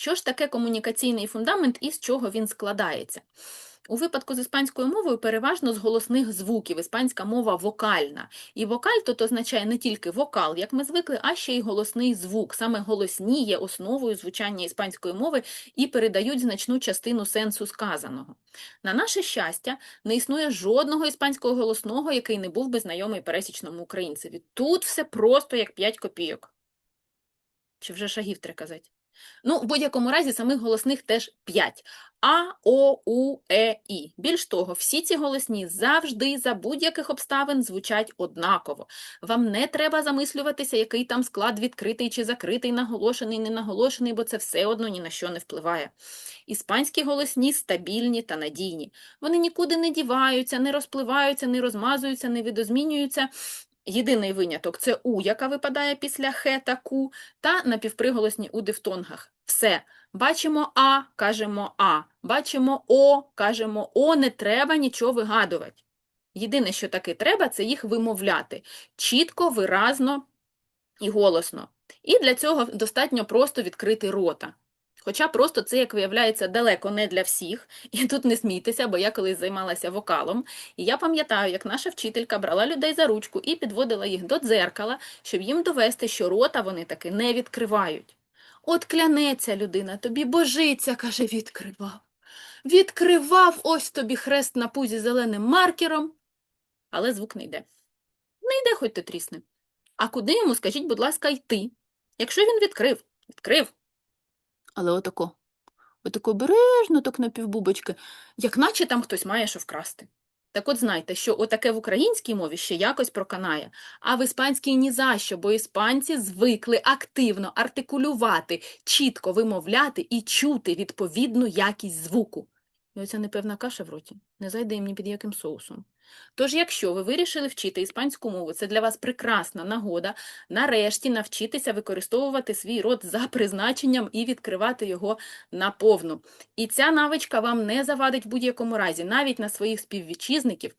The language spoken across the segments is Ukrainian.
Що ж таке комунікаційний фундамент і з чого він складається? У випадку з іспанською мовою переважно з голосних звуків. Іспанська мова вокальна. І вокаль тут означає не тільки вокал, як ми звикли, а ще й голосний звук. Саме голосні є основою звучання іспанської мови і передають значну частину сенсу сказаного. На наше щастя, не існує жодного іспанського голосного, який не був би знайомий пересічному українцеві. Тут все просто як 5 копійок. Чи вже шагів треба казати? Ну, в будь-якому разі, самих голосних теж 5. А, О, У, Е, І. Більш того, всі ці голосні завжди за будь-яких обставин звучать однаково. Вам не треба замислюватися, який там склад відкритий чи закритий, наголошений, не наголошений, бо це все одно ні на що не впливає. Іспанські голосні стабільні та надійні. Вони нікуди не діваються, не розпливаються, не розмазуються, не видозмінюються. Єдиний виняток це У, яка випадає після Х та Ку, та напівприголосні у дифтонгах. Все. Бачимо А, кажемо А. Бачимо О, кажемо О, не треба нічого вигадувати. Єдине, що таки треба, це їх вимовляти чітко, виразно і голосно. І для цього достатньо просто відкрити рота. Хоча просто це, як виявляється, далеко не для всіх. І тут не смійтеся, бо я колись займалася вокалом. І я пам'ятаю, як наша вчителька брала людей за ручку і підводила їх до дзеркала, щоб їм довести, що рота вони таки не відкривають. От клянеться людина, тобі божиться, каже, відкривав. Відкривав ось тобі хрест на пузі зеленим маркером, але звук не йде. Не йде, хоч ти трісне. А куди йому, скажіть, будь ласка, йти? Якщо він відкрив, відкрив. Але отако, отако бережно, так напівбубочки, як наче там хтось має що вкрасти. Так от знайте, що отаке в українській мові ще якось проканає, а в іспанській ні за що, бо іспанці звикли активно артикулювати, чітко вимовляти і чути відповідну якість звуку. І оця непевна каша в роті не зайде їм ні під яким соусом. Тож, якщо ви вирішили вчити іспанську мову, це для вас прекрасна нагода нарешті навчитися використовувати свій рот за призначенням і відкривати його наповну. І ця навичка вам не завадить в будь-якому разі, навіть на своїх співвітчизників.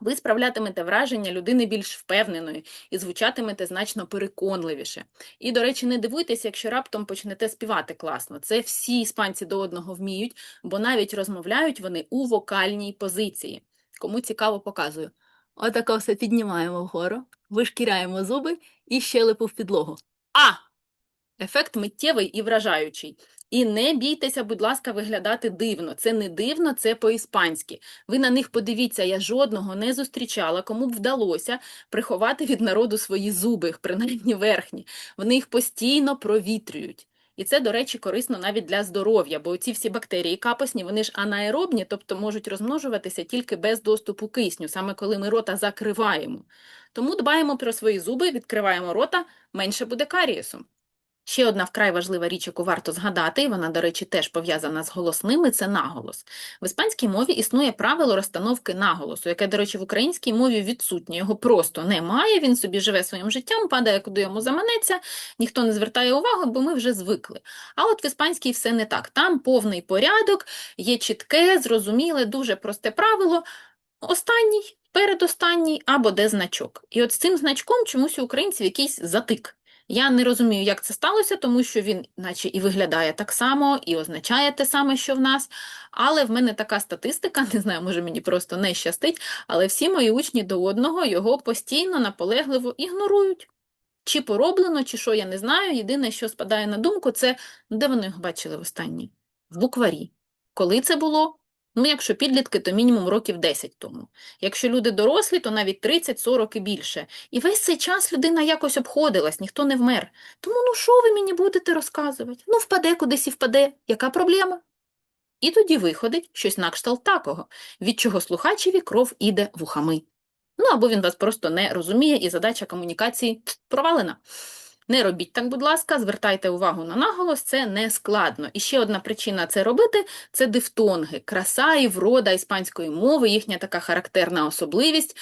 Ви справлятимете враження людини більш впевненої і звучатимете значно переконливіше. І, до речі, не дивуйтеся, якщо раптом почнете співати класно. Це всі іспанці до одного вміють, бо навіть розмовляють вони у вокальній позиції. Кому цікаво, показую. Отако все піднімаємо вгору, вишкіряємо зуби і щелепу в підлогу. А! Ефект миттєвий і вражаючий. І не бійтеся, будь ласка, виглядати дивно. Це не дивно, це по-іспанськи. Ви на них подивіться, я жодного не зустрічала, кому б вдалося приховати від народу свої зуби, принаймні верхні. Вони їх постійно провітрюють. І це, до речі, корисно навіть для здоров'я, бо ці всі бактерії капосні, вони ж анаеробні, тобто можуть розмножуватися тільки без доступу кисню, саме коли ми рота закриваємо. Тому дбаємо про свої зуби, відкриваємо рота, менше буде карієсу. Ще одна вкрай важлива річ, яку варто згадати, і вона, до речі, теж пов'язана з голосними, це наголос. В іспанській мові існує правило розстановки наголосу, яке, до речі, в українській мові відсутнє. Його просто немає, він собі живе своїм життям, падає, куди йому заманеться, ніхто не звертає уваги, бо ми вже звикли. А от в іспанській все не так. Там повний порядок, є чітке, зрозуміле, дуже просте правило. Останній, передостанній або де значок. І от з цим значком чомусь у українців якийсь затик. Я не розумію, як це сталося, тому що він, наче і виглядає так само, і означає те саме, що в нас. Але в мене така статистика, не знаю, може мені просто не щастить, але всі мої учні до одного його постійно наполегливо ігнорують. Чи пороблено, чи що, я не знаю. Єдине, що спадає на думку, це де вони його бачили востаннє? В букварі. Коли це було? Ну, якщо підлітки, то мінімум років 10 тому. Якщо люди дорослі, то навіть 30-40 і більше. І весь цей час людина якось обходилась, ніхто не вмер. Тому ну що ви мені будете розказувати? Ну, впаде кудись і впаде. Яка проблема? І тоді виходить щось на кшталт такого, від чого слухачеві кров іде вухами. Ну, або він вас просто не розуміє, і задача комунікації провалена. Не робіть так, будь ласка, звертайте увагу на наголос, це не складно. І ще одна причина це робити це дифтонги, краса і врода іспанської мови, їхня така характерна особливість.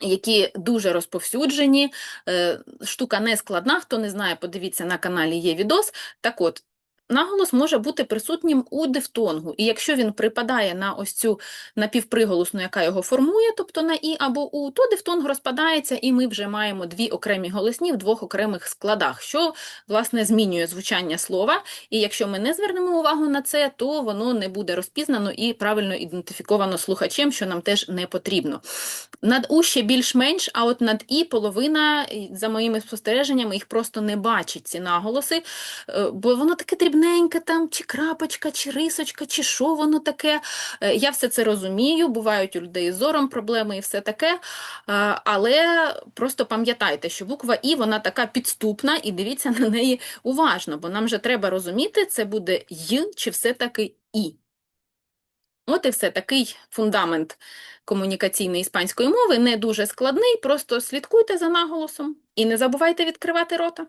Які дуже розповсюджені, Е, штука не складна, хто не знає, подивіться на каналі є відос. Так от, наголос може бути присутнім у дифтонгу. І якщо він припадає на ось цю напівприголосну, яка його формує, тобто на і або у, то дифтонг розпадається, і ми вже маємо дві окремі голосні в двох окремих складах, що, власне, змінює звучання слова. І якщо ми не звернемо увагу на це, то воно не буде розпізнано і правильно ідентифіковано слухачем, що нам теж не потрібно. Над У ще більш-менш, а от над І половина, за моїми спостереженнями, їх просто не бачить ці наголоси, е, бо воно таке дрібненьке, там, чи крапочка, чи рисочка, чи що воно таке. Е, Я все це розумію, бувають у людей з зором проблеми і все таке, е, але просто пам'ятайте, що буква І, вона така підступна, і дивіться на неї уважно, бо нам вже треба розуміти, це буде Й чи все-таки І. От і все, такий фундамент комунікаційної іспанської мови, не дуже складний, просто слідкуйте за наголосом і не забувайте відкривати рота.